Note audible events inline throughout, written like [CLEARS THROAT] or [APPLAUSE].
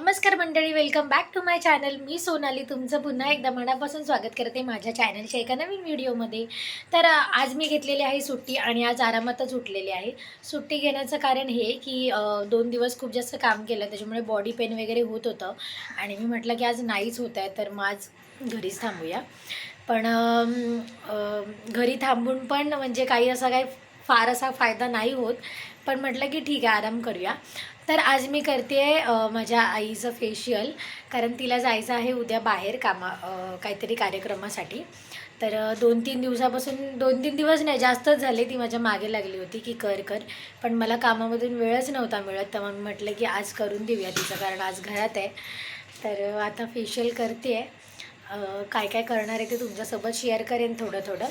नमस्कार मंडळी welcome back to my channel मी सोनाली तुमचं पुन्हा एकदा मनापासून स्वागत करते माझ्या चॅनलच्या एका नवीन व्हिडिओमध्ये तर आज मी घेतलेली आहे सुट्टी आणि आज आरामातच उठलेली आहे. सुट्टी घेण्याचं कारण हे की दोन दिवस खूप जास्त काम केलं त्याच्यामुळे बॉडी पेन वगैरे होत होतं. आणि मी म्हटलं की आज नाहीच होत आहे तर मग आज घरीच थांबूया. पण घरी थांबून पण म्हणजे काही असा काही फार असा फायदा नाही होत. पण म्हटलं की ठीक आहे आराम करूया. तर आज मी करते आहे माझ्या आईचं फेशियल कारण तिला जायचं आहे उद्या बाहेर कामा काहीतरी कार्यक्रमासाठी. तर दोन तीन दिवसापासून दोन तीन दिवस नाही जास्तच झाले ती माझ्या मागे लागली होती की कर कर. पण मला कामामधून वेळच नव्हता मिळत तर मग मी म्हटलं की आज करून देऊया तिचं कारण आज घरात आहे. तर आता फेशियल करते. आहे काय काय करणार आहे ते तुमच्यासोबत शेअर करेन थोडं थोडं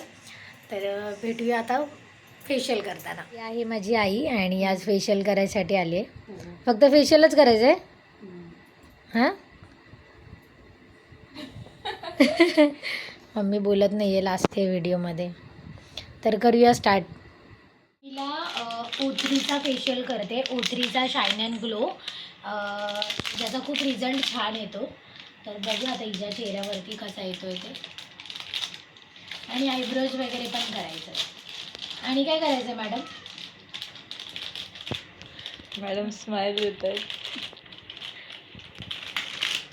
तर भेटूया आता. फेशियल करताना. ही आहे माझी आई आणि आज फेशियल करायसाठी आली आहे फक्त फेशियलच करायचं आहे हां? [LAUGHS] मम्मी बोलत नाही आहे लास्ट हे व्हिडिओमध्ये तर करूया स्टार्ट तिला ओथरीचा फेशियल करते. ओथरीचा शाईन अँड ग्लो ज्याचा खूप रिझल्ट छान येतो. तर बघू आता हिच्या चेहऱ्यावरती कसा येतोय ते. आणि आयब्रोज वगैरे पण करायचं आणि काय करायचं मॅडम? मॅडम स्माइल देत आहेत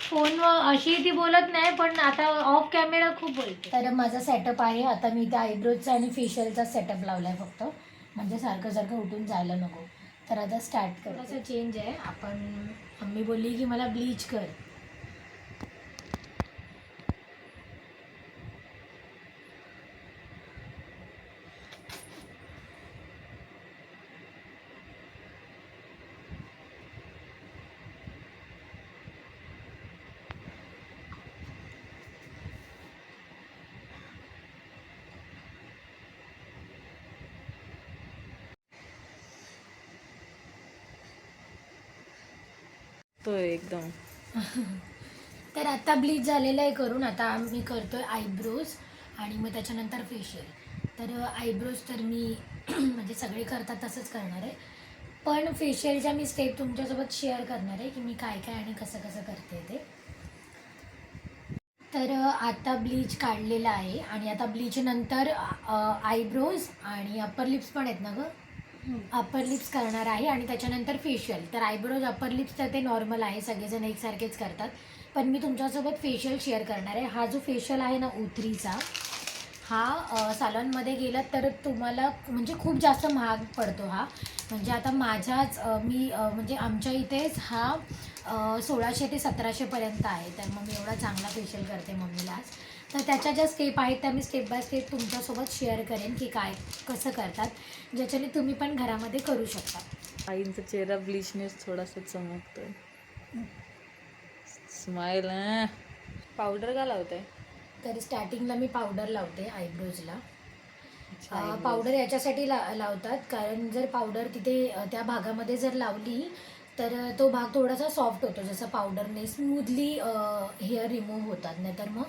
फोन अशी ती बोलत नाही पण आता ऑफ कॅमेरा खूप बोलते. तर माझा सेटअप आहे. आता मी त्या आयब्रोजचा आणि फेशियलचा सेटअप लावला आहे फक्त. म्हणजे सारखं सारखं उठून जायला नको. तर आता स्टार्ट कर असं चेंज आहे. आपण मम्मी बोलली की मला ब्लीच कर. तो एकदम. [LAUGHS] तर आता ब्लीच झालेलं आहे करून आता मी करतोय आयब्रोज आणि मग त्याच्यानंतर फेशियल तर आयब्रोज तर मी [CLEARS THROAT] म्हणजे सगळे करतात तसंच करणार आहे. पण फेशियलच्या मी स्टेप तुमच्यासोबत शेअर करणार आहे की मी काय काय आणि कसं कसं करते ते. तर आता ब्लीच काढलेलं आहे आणि आता ब्लीच नंतर आयब्रोज आणि अप्पर लिप्स पण आहेत ना गं? अप्पर लिप्स करणार आहे आणि त्याच्यानंतर फेशियल तर आयब्रोज अप्पर लिप्स तर ते नॉर्मल आहे सगळेजण एकसारखेच करतात. पण मी तुमच्यासोबत फेशियल शेअर करणार आहे. हा जो फेशियल आहे ना उथरीचा हा सॅलॉनमध्ये गेलात तर तुम्हाला म्हणजे खूप जास्त महाग पडतो हा. म्हणजे आता माझ्याच मी म्हणजे आमच्या इथेच हा सोळाशे ते सतराशेपर्यंत आहे. तर मग मी एवढा चांगला फेशियल करते मम्मीला आज तर त्याच्या ज्या स्टेप आहेत त्या मी स्टेप बाय स्टेप तुमच्यासोबत शेअर करेन की काय कसं करतात ज्याच्याने तुम्ही पण घरामध्ये करू शकता. आईंचा चेहरा ब्लीचनेच थोडासा चमकतोय स्माइल पावडर का लावताय? तर स्टार्टिंगला मी पावडर लावते आयब्रोजला पावडर याच्यासाठी ला लावतात कारण जर पावडर तिथे त्या भागामध्ये जर लावली तर तो भाग थोडासा सॉफ्ट होतो. जसं पावडरने स्मूथली हेअर रिमूव्ह होतात. नाहीतर मग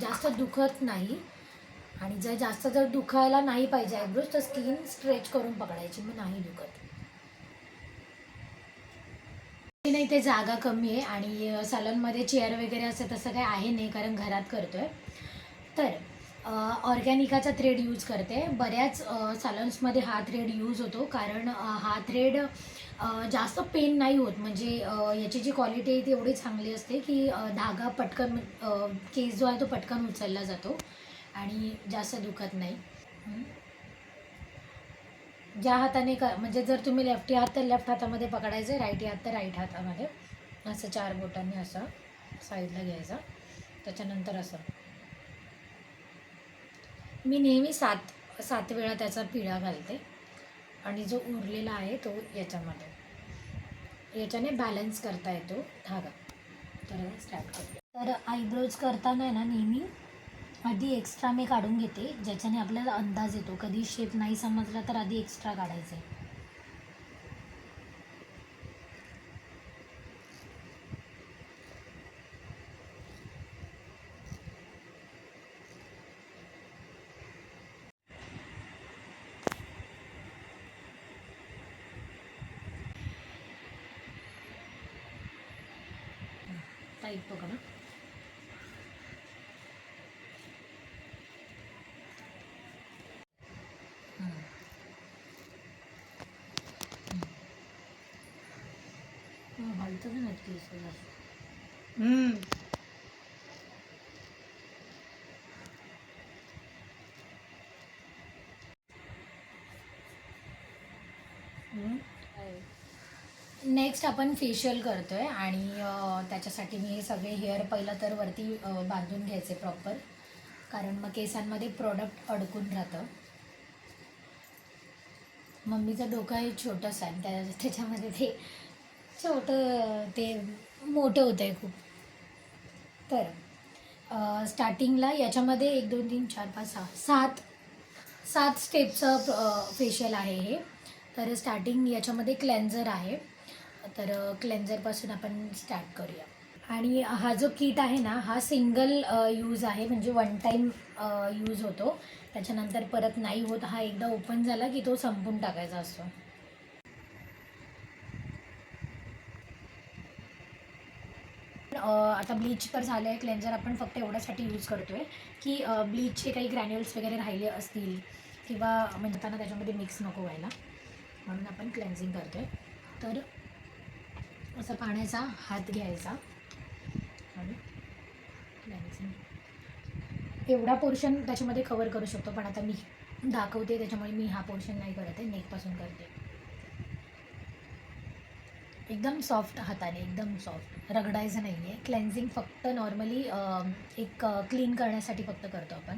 जास्त दुखत नाही. आणि जर जास्त जर दुखायला नाही पाहिजे आयब्रोज तर स्किन स्ट्रेच करून पकडायची मग नाही दुखत. नाही ते जागा कमी आहे आणि अ, चेअर वगैरे असं तसं काही आहे नाही कारण घरात करतोय. तर ऑर्गॅनिकाचा थ्रेड यूज करते. बऱ्याच सॅलन्समध्ये हा थ्रेड यूज होतो. कारण हा थ्रेड जास्त पेन नाही होत. म्हणजे याची जी क्वालिटी आहे ती एवढी चांगली असते की धागा पटकन केस जो आहे तो पटकन उचलला जातो. आणि जास्त दुखत नाही. ज्या हाताने क म्हणजे जर तुम्ही लेफ्टी हात तर लेफ्ट हातामध्ये पकडायचं राईट हात तर राईट हातामध्ये. असं चार बोटांनी असं साईडला घ्यायचं. त्याच्यानंतर असं. मी नेहमी सात सात वेळा त्याचा पिळा घालते. आणि जो उरलेला आहे तो याच्यामध्ये. याच्याने बॅलन्स करता येतो धागा. तर स्टार्ट करूया तर आयब्रोज करताना आहे ना नेहमी आधी एक्स्ट्रा मी काढून घेते ज्याच्याने आपल्याला अंदाज येतो. कधी शेप नाही समजला तर आधी एक्स्ट्रा काढायचं. आहे サイトかな？うん、うん、うん、なっていいううん。नेक्स्ट आपण फेशियल करतोय आणि त्याच्यासाठी मी हे सगळे हेअर पहिलं तर वरती बांधून घ्यायचे प्रॉपर कारण मग केसांमध्ये प्रॉडक्ट अडकून राहतं. मम्मीचं डोकं हे छोटंसं आहे त्या त्याच्यामध्ये ते छोटं ते मोठं होतं आहे खूप. तर स्टार्टिंगला याच्यामध्ये एक दोन तीन चार पाच सहा सात सात स्टेपचं फेशियल आहे हे. तर स्टार्टिंग याच्यामध्ये क्लेन्झर आहे. तर क्लेन्झरपासून आपण स्टार्ट करूया. आणि हा जो किट आहे ना हा सिंगल यूज आहे. म्हणजे वन टाईम यूज होतो. त्याच्यानंतर परत नाही होत. हा एकदा ओपन झाला की तो संपून टाकायचा असतो. आता ब्लीच तर झालं आहे क्लेन्झर आपण फक्त एवढ्यासाठी यूज करतो आहे की ब्लीचचे काही ग्रॅन्युअल्स वगैरे राहिले असतील किंवा म्हणताना त्याच्यामध्ये मिक्स नको व्हायला. म्हणून आपण क्लेन्झिंग करतो आहे तर असा पाण्याचा हात घ्यायचा. आणि एवढा पोर्शन त्याच्यामध्ये कवर करू शकतो पण आता मी दाखवते त्याच्यामुळे मी हा पोर्शन नाही करत आहे नेकपासून करते. एकदम सॉफ्ट हाताने एकदम सॉफ्ट रगडायचं नाही आहे क्लेन्झिंग फक्त नॉर्मली एक क्लीन करण्यासाठी फक्त करतो आपण.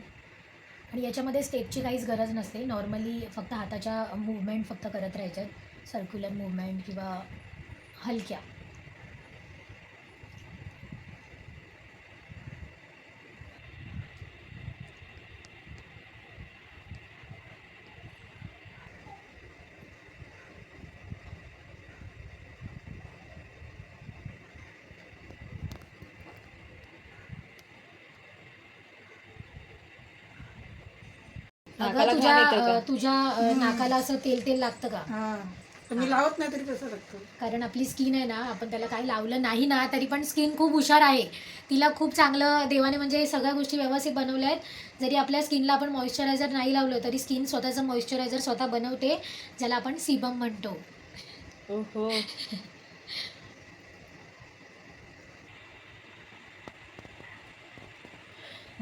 आणि याच्यामध्ये स्टेपची काहीच गरज नसते. नॉर्मली फक्त हाताच्या मूवमेंट फक्त करत राहायच्या सर्क्युलर मूवमेंट किंवा हलक्या. अगं तुझ्या तुझ्या नाकाला असं तेल तेल लागतं का? हा. पण मी लावत नाही तरी कसं लागतं कारण आपली स्किन आहे ना आपण त्याला काही लावलं नाही ना तरी पण स्किन खूप हुशार आहे. तिला खूप चांगलं देवाने म्हणजे सगळ्या गोष्टी व्यवस्थित बनवल्या आहेत. जरी आपल्या स्किनला आपण मॉइश्चरायझर नाही लावलं तरी स्किन स्वतःचं मॉइश्चरायझर स्वतः बनवते ज्याला आपण सिबम म्हणतो. ओहो.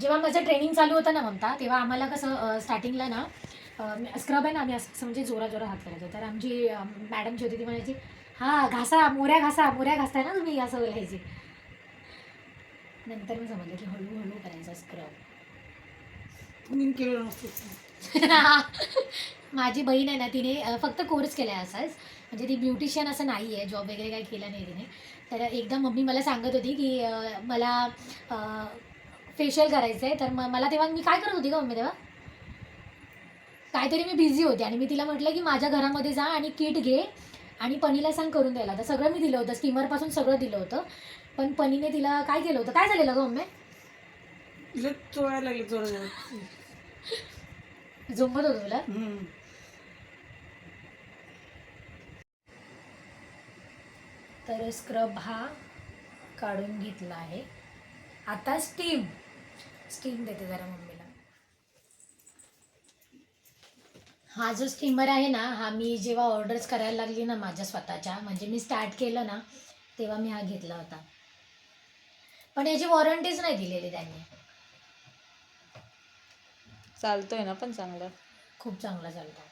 जेव्हा माझं ट्रेनिंग चालू होतं ना ममता तेव्हा आम्हाला कसं स्टार्टिंगला ना स्क्रब आहे ना आम्ही असं म्हणजे जोरा जोरा हात करायचो तर आमची मॅडम जी होती ती म्हणायची हा घासा मोऱ्या घासा मोऱ्या घासताय ना तुम्ही? असं बोलायची नंतर मी समजलं की हळूहळू करायचा स्क्रब मी केलं नसतं. [LAUGHS] माझी बहीण आहे ना तिने फक्त कोर्स केला आहे असाच. म्हणजे ती ब्युटिशियन असं नाही आहे जॉब वगैरे काही केला नाही तिने. तर एकदा मम्मी मला सांगत होती की मला फेशियल करायचं आहे तर म- मला तेव्हा मी काय करत होती का मम्मी तेव्हा? काहीतरी मी बिझी होते आणि मी तिला म्हटलं की माझ्या घरामध्ये जा आणि किट घे आणि पनीला सांग करून द्यायला. तर सगळं मी दिलं होतं स्टीमरपासून सगळं दिलं होतं. पण पनीने तिला काय केलं होतं? काय झालेलं ग मम्मी? चोळायला लागले. झोपत होतं तुला. तर स्क्रब हा काढून घेतला आहे. आता स्टीम स्टीम देते जरा मम्मीला हा जो स्टीमर आहे ना हा मी जेव्हा ऑर्डर्स करायला लागली ना माझ्या स्वतःच्या म्हणजे मी स्टार्ट केलं ना तेव्हा मी हा घेतला होता. पण याची वॉरंटीच नाही दिलेली त्यांनी. चालतोय ना पण चांगला. खूप चांगला चालतो.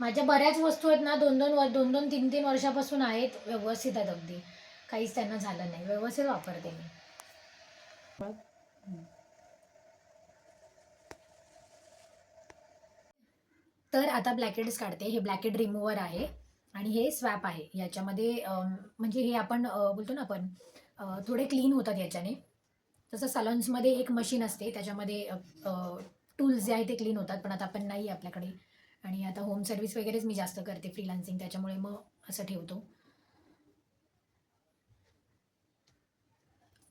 माझ्या बऱ्याच वस्तू आहेत ना दोन दोन वर दोन दोन तीन तीन वर्षापासून आहेत व्यवस्थित आहेत अगदी. काहीच त्यांना झालं नाही. व्यवस्थित वापरते मी. तर आता ब्लॅकेट्स काढते. हे ब्लॅकेट रिमूव्हर आहे आणि हे स्वॅप आहे. याच्यामध्ये म्हणजे हे आपण बोलतो ना आपण थोडे क्लीन होतात याच्याने. तसं सलॉन्समध्ये एक मशीन असते. त्याच्यामध्ये टूल्स जे आहे ते क्लीन होतात पण आता आपण नाही आहे आपल्याकडे. आणि आता होम सर्व्हिस वगैरेच मी जास्त करते फ्रीलान्सिंग त्याच्यामुळे मग असं ठेवतो.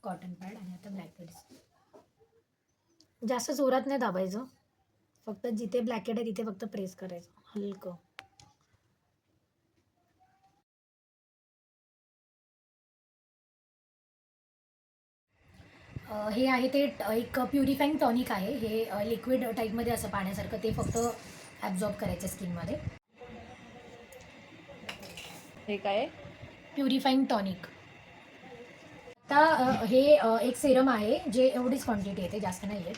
कॉटन पॅड आणि आता ब्लॅकेट्स जास्त जोरात नाही दाबायचं. फक्त जिथे ब्लॅकेट आहे तिथे फक्त प्रेस करायचं. हलकं. अ, हे आहे ते एक प्युरिफाईंग टॉनिक आहे. हे लिक्विड टाईपमध्ये असं पाण्यासारखं ते फक्त ॲब्झॉर्ब करायचं स्किनमध्ये हे काय? आहे? प्युरिफाईंग टॉनिक आता हे एक सेरम आहे जे एवढीच क्वांटिटी येते जास्त नाही आहे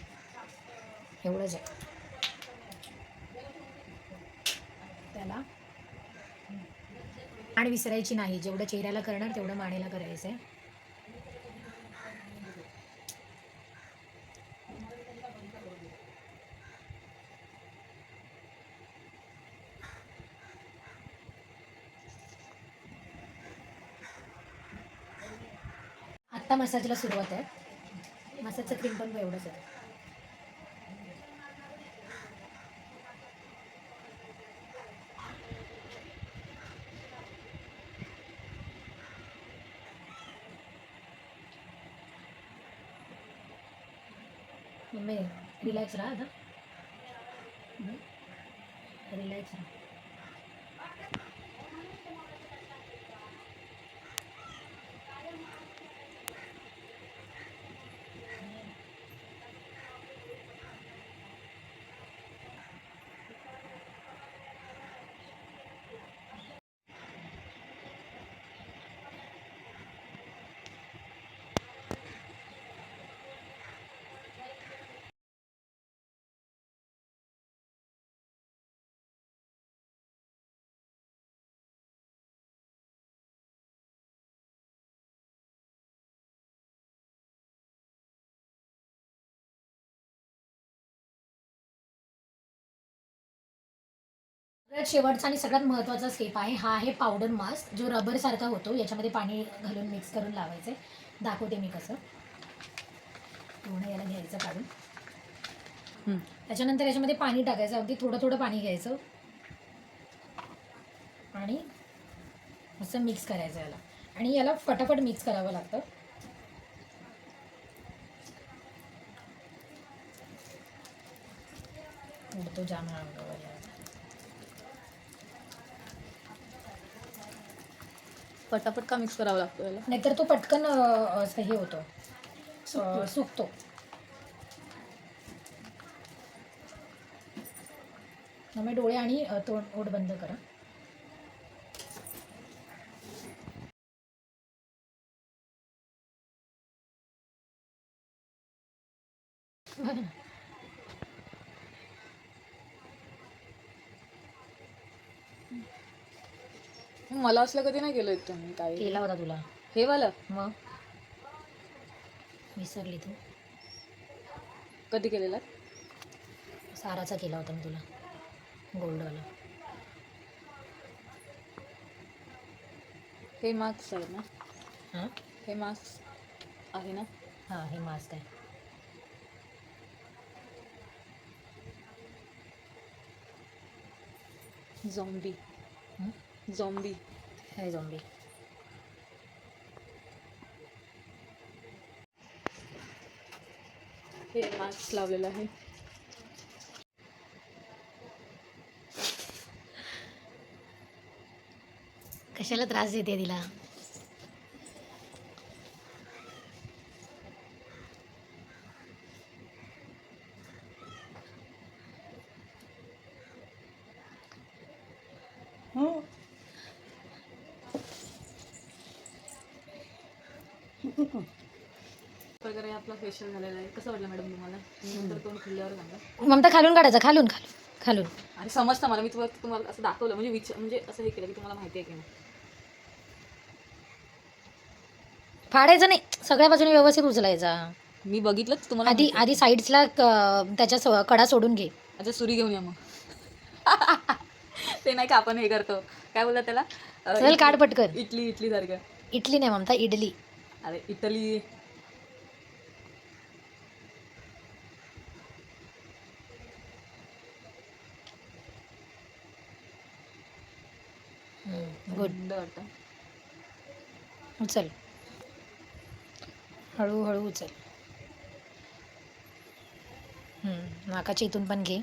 एवढंच आहे. त्याला आणि विसरायची नाही. जेवढं चेहऱ्याला करणार तेवढं मानेला करायचं आहे आत्ता मसाजला सुरुवात आहे. मसाजचं क्रीम पण एवढंच आहे. मम्मी रिलॅक्स राहा आता रिलॅक्स राहा सगळ्यात शेवटचा आणि सगळ्यात महत्त्वाचा स्टेप आहे हा आहे पावडर मास्क जो रबरसारखा होतो याच्यामध्ये पाणी घालून मिक्स करून लावायचे. दाखवते मी कसं. पूर्ण याला घ्यायचं काढून. त्याच्यानंतर याच्यामध्ये पाणी टाकायचं अगदी थोडं थोडं पाणी घ्यायचं. आणि असं मिक्स करायचं याला. आणि याला फटाफट मिक्स करावं लागतं. उडतो जाम अंगावर याला. पटापट का मिक्स करावं लागतो याला? नाहीतर तो पटकन अ, असं हे होतो. अ, सुकतो. त्यामुळे डोळे आणि अ, तोंड ओठ बंद करा. मला असलं कधी नाही केलं तुम्ही काय केला होता तुला. हे वाला? मग? विसरली तू. कधी केलेला? साराचा केला होता मी तुला. गोल्डवाला. हे मास्क आहे ना? हां? हे मास्क आहे ना? हां हे मास्क आहे. झॉम्बी हं? झॉम्बी हे झोंबी हे मास्क लावलेलं आहे. कशाला त्रास देते तिला हो फेशियल झालेला आहे. कसं वाटलं मॅडम तुम्हाला? नंतर तोंड खुलल्यावर सांगा. ममता खालून काढायचा खालून खालून खालून. आणि समजतं मला. मी तुम्हाला तुम्हाला असं दाखवलं. म्हणजे विचार म्हणजे असं हे केलं की तुम्हाला माहिती आहे की नाही. फाडायचं नाही. सगळ्या बाजूने व्यवस्थित उचलायचा. मी बघितलंच तुम्हाला आधी आधी साईड्सला त्याच्या स- कडा सोडून घे. अच्छा सुरी घेऊन या मग. ते नाही का आपण हे करतो. काय बोलतात त्याला? अ, चल काढ पटकन. इटली इटली सारखं. इडली नाही ममता इडली. अरे इटली. गुड उचल. हळूहळू उचल. हम्म, नाकाच्या इथून पण घे.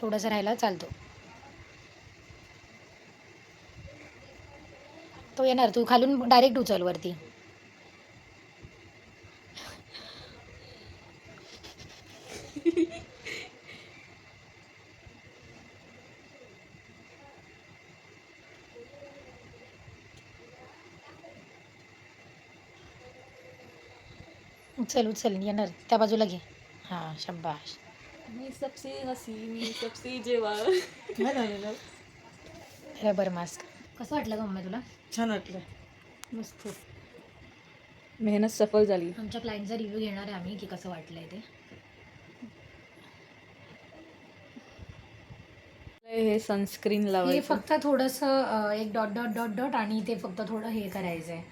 थोडंसं राहायला चालतो. तो येणार. तू खालून डायरेक्ट उचल वरती. उचल उचल येणार. त्या बाजूला घे. हां शब्बाश मी सबसे हसी मी सबसे जेवा काय झालेलं? रबर मास्क कसं वाटलं का मम्मी तुला? छान वाटलं. मस्त. मेहनत सफल झाली. आमच्या क्लायंटचा रिव्ह्यू घेणार आहे आम्ही की कसं वाटलंय ते. हे सनस्क्रीन हे लावायचं. फक्त थोडंसं एक डॉट डॉट डॉट डॉट आणि ते फक्त थोडं हे करायचं आहे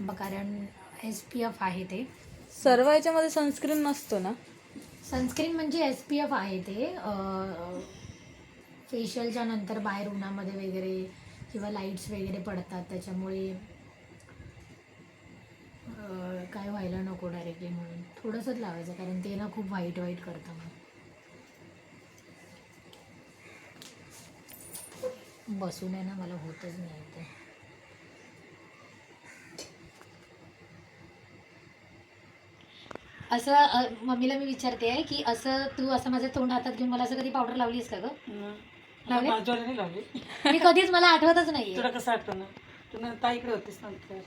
ब- कारण एस पी एफ आहे ते. सर्व याच्यामध्ये सनस्क्रीन नसतो ना? सनस्क्रीन म्हणजे एस पी एफ आहे ते. फेशियलच्या नंतर बाहेर उन्हामध्ये वगैरे किंवा लाईट्स वगैरे पडतात त्याच्यामुळे काय व्हायला नको डायरेक्टली म्हणून. थोडंसंच लावायचं कारण ते ना खूप व्हाईट व्हाईट करतं मग. बसून आहे ना मला होतच नाही ते. असं मम्मीला मी विचारते आहे की असं तू असं माझं तोंड हातात घेऊन मला असं कधी पावडर लावलीस का ग? लावले? बाजूला नाही लावली. मी कधीच मला आठवतच नाहीये. तुला कसं आठवणार तू ताईकडे होतीस नंतर?